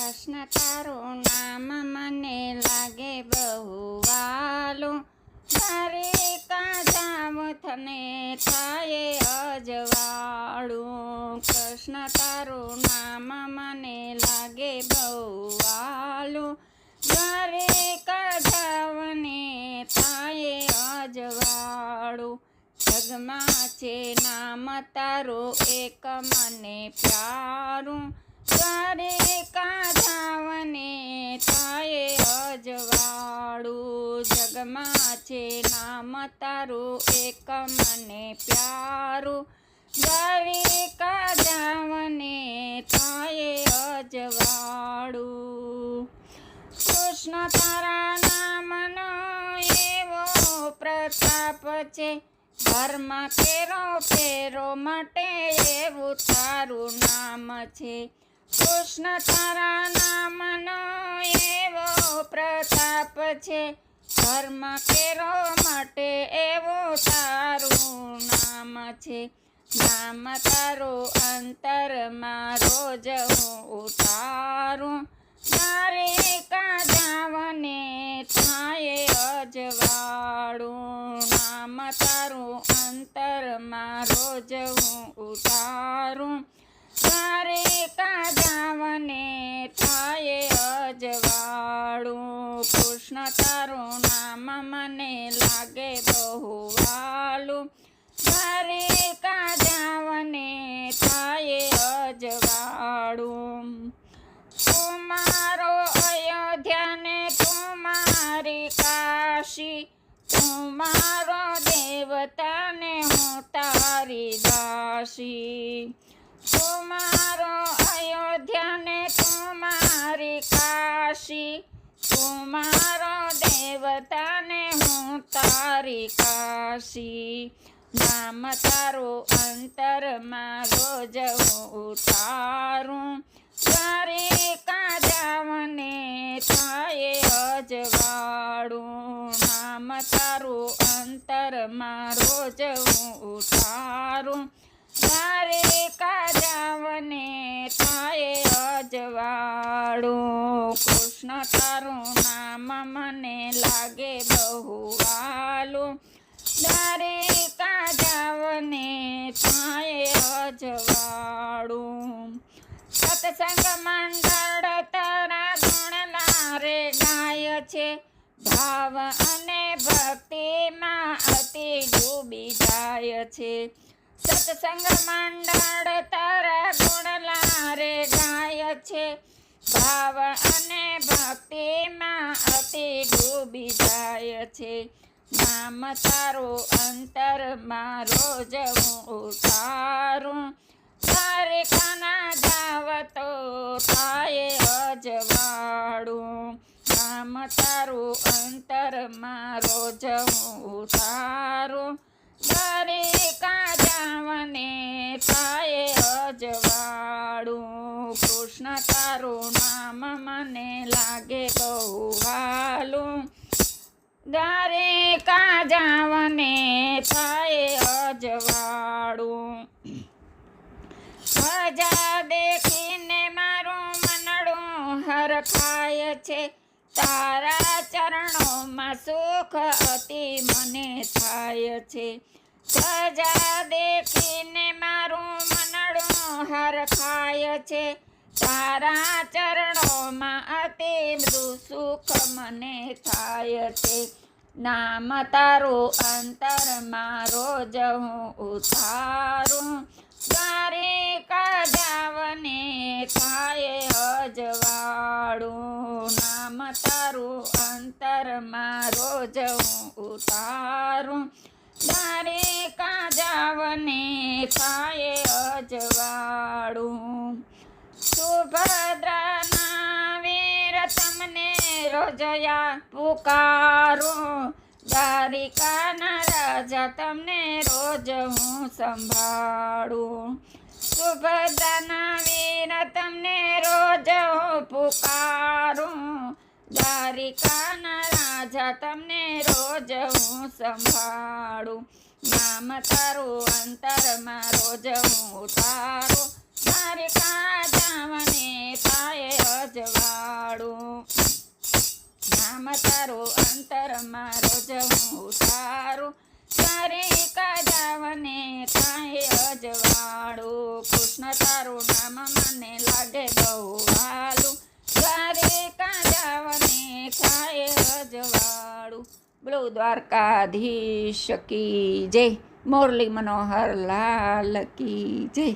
કૃષ્ણ તારું નામ મને લાગે બહુ વાલું. મારે કાજામ થને થાય અજવાળું કૃષ્ણ તારું નામ મને લાગે બહુ વાલું. મારે કાજાવને થાય અજવાળું જગમાં છે નામ તારું, એક મને પ્યારું. તારે કાધાવને જગમાં છે નામ તારું, એક મને પ્યારું. તારે કાધાવને થાય અજવાળું કૃષ્ણ તારા નામનો એવો પ્રતાપ છે. ધર્મ કેરો ફેરો માટે એવું તારું નામ છે. કૃષ્ણ તારા નામનો એવો પ્રતાપ છે. ધર્મ કેરો માટે એવું તારું નામ છે. નામ તારું અંતરમાં રોજ હું ઉતારું. તારે કાજાવને થાય અજવાળું નામ તારું અંતરમાં રોજ હું ઉતારું. તારે કાજાવને થાય અજવાળું કૃષ્ણ તારું નામ મને લાગે બહુ વાલું. કા જાવને થાય અજવાળું તુમારો અયોધ્યાને તું મારી કાશી. તું મારો દેવતાને હું તારી દાસી. તું અયોધ્યાને તું કાશી તું દેવતાને હું તારી કાશી. નામ તારું અંતરમાં રોજ ઉતારું. તારે કાજાવને થાય અજવાળું નામ તારું અંતરમાં રોજ ઉતારું. કૃષ્ણ તારું મને લાગે બહુ વાલું દારે કાજાવને થાય અજવાળું. સત્સંગ મંડળ તારા ગુણ લારે ગાય છે. ભાવ અને ભક્તિમાં અતિ ડૂબી જાય છે. સત્સંગ મંડળ તારા ગુણ લારે ગાય છે. ભાવ અને ભક્તિમાં અતિ ડૂબી જાય છે. નામ તારું અંતર મારો જવું ઉતારું. તારે ખાના જાવ તો થાય અજવાળું નામ તારું અંતર મારો જવું ઉતારું. તારે કાજાવને થાય અજવાળું કૃષ્ણ તારું નામ મને લાગે બહુ હાલું. ગારે કાજાવને થાય અજવાળું. સજા દેખીને મારું મનડું હરખાય છે. તારા ચરણોમાં સુખ અતિ મને થાય છે. સજા દેખીને મારું મનડું હરખાય છે. તારા ચરણોમાં અતિ મૃદુ સુખ મને થાય છે. નામ તારું અંતરમાં રોજ હું ઉતારું. તારે કદાવને થાય અજવાળું નામ તારું અંતરમાં રોજ હું ઉતારું. તારે કાજાવને ખાય અજવાળું સુભદ્રાના વીર તમને રોજયા પુકારું. દ્વારિકાના રાજા તમને રોજ હું સંભાળું. સુભદ્રાના વીર તમને રોજ હું પુકારું. દ્વારિકાના તમને રોજ હું સંભાળું. નામ તારું અંતરમાં રોજ હું તારું મારે કાં જાવને થાય અજવાળું નામ તારું અંતરમાં રોજ હું તારું મારે કાં જાવને અજવાળું કૃષ્ણ તારું નામ મને લાગે બહુ વાળું બોલો દ્વારકાધીશ કી જય. મોરલી મનોહર લાલ કી જય.